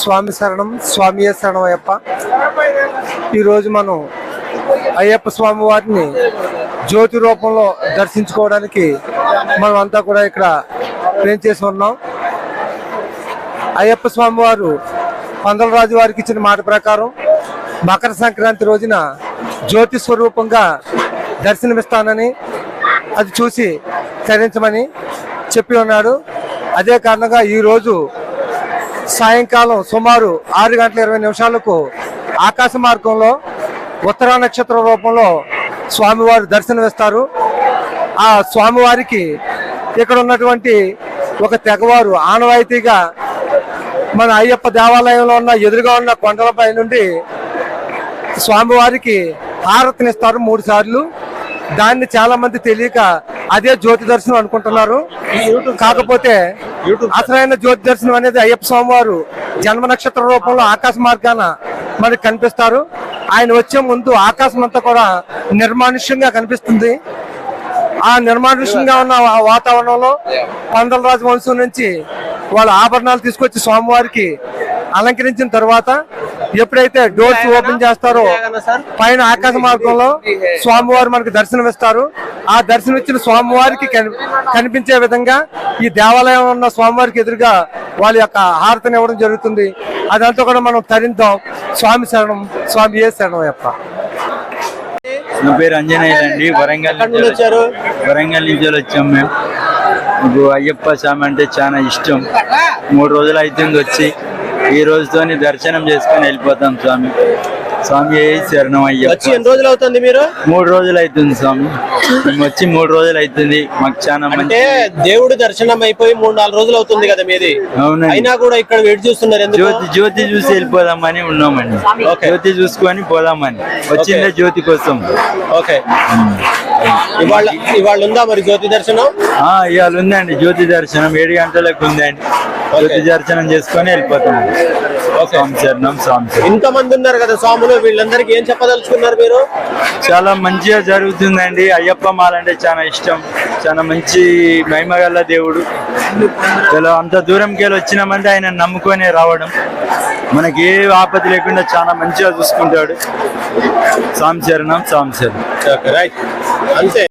స్వామి శరణం స్వామియే శరణం అయ్యప్ప. ఈరోజు మనం అయ్యప్ప స్వామి వారిని జ్యోతి రూపంలో దర్శించుకోవడానికి మనం అంతా కూడా ఇక్కడ ప్రేమ్ చేసి ఉన్నాం. అయ్యప్ప స్వామి వారు పందలరాజు వారికి ఇచ్చిన మాట ప్రకారం మకర సంక్రాంతి రోజున జ్యోతి స్వరూపంగా దర్శనమిస్తానని అది చూసి తరించమని చెప్పి ఉన్నాడు. అదే కారణంగా ఈరోజు సాయంకాలం సుమారు ఆరు గంటల ఇరవై నిమిషాలకు ఆకాశ మార్గంలో ఉత్తరా నక్షత్ర రూపంలో స్వామివారు దర్శనమిస్తారు. ఆ స్వామివారికి ఇక్కడ ఉన్నటువంటి ఒక తెగవారు ఆనవాయితీగా మన అయ్యప్ప దేవాలయంలో ఉన్న ఎదురుగా ఉన్న కొండలపై నుండి స్వామివారికి హారతినిస్తారు మూడు సార్లు. దాన్ని చాలా మంది తెలియక అదే జ్యోతి దర్శనం అనుకుంటున్నారు. కాకపోతే అసలైన జ్యోతి దర్శనం అనేది అయ్యప్ప స్వామివారు జన్మ నక్షత్ర రూపంలో ఆకాశ మార్గాన మనకి కనిపిస్తారు. ఆయన వచ్చే ముందు ఆకాశం అంతా కూడా నిర్మానుష్యంగా కనిపిస్తుంది. ఆ నిర్మానుష్యంగా ఉన్న ఆ వాతావరణంలో పందలరాజు వంశం నుంచి వాళ్ళ ఆభరణాలు తీసుకొచ్చి స్వామివారికి అలంకరించిన తర్వాత ఎప్పుడైతే డోర్స్ ఓపెన్ చేస్తారో పైన ఆకాశ మార్గంలో స్వామివారు మనకు దర్శనం ఇస్తారు ఆ దర్శనం ఇచ్చిన స్వామివారికి కని- కనిపించే విధంగా ఈ దేవాలయం ఉన్న స్వామివారికి ఎదురుగా వాళ్ళ యొక్క హారతిని ఇవ్వడం జరుగుతుంది. అదంతా కూడా మనం తరిందాం. స్వామి శరణం స్వామి ఏ శరణం యొక్క నా పేరు అంజనేయ అండి. వరంగల్ వచ్చారు? వరంగల్ నుంచి వచ్చాం మేము. అయ్యప్ప స్వామి అంటే చాలా ఇష్టం. మూడు రోజులు అవుతుంది వచ్చి. ఈ రోజుతోని దర్శనం చేసుకొని వెళ్ళిపోతాం స్వామి. స్వామి శరణం వచ్చి అయ్యప్ప ఎన్ని రోజులు అవుతుంది మీరు? మూడు రోజులు అవుతుంది స్వామి. మేము వచ్చి మూడు రోజులు అవుతుంది. మాకు చాలా అంటే దేవుడు దర్శనం అయిపోయి మూడు నాలుగు రోజులు అవుతుంది కదా మీది. అవునండి. అయినా కూడా ఇక్కడ వెయిట్ చూస్తున్నారు ఎందుకు? జ్యోతి జ్యోతి చూసి వెళ్ళిపోదామని ఉన్నామండి. జ్యోతి చూసుకొని పోదామని. వచ్చిందే జ్యోతి కోసం? ఓకే. ఇవాళ ఇవాళ ఉందా మరి జ్యోతి దర్శనం? ఆ ఇవాళ ఉందండి జ్యోతి దర్శనం. ఏడు గంటలకు ఉందండి. జ్యోతి దర్శనం చేసుకొని వెళ్ళిపోతాం స్వామి శరణం స్వామి మంది ఉన్నారు కదా స్వాములు వీళ్ళందరికీ ఏం చెప్పదలుచుకున్నారు మీరు? చాలా మంచిగా జరుగుతుందండి. అయ్యప్ప మాలంటే చాలా ఇష్టం. చాలా మంచి మహిమగల దేవుడు. చాలా అంత దూరంకి వెళ్ళి వచ్చినామంటే ఆయన నమ్ముకొని రావడం. మనకి ఏ ఆపద లేకుండా చాలా మంచిగా చూసుకుంటాడు. స్వామి శరణం స్వామి ఓకే రైట్ అంతే.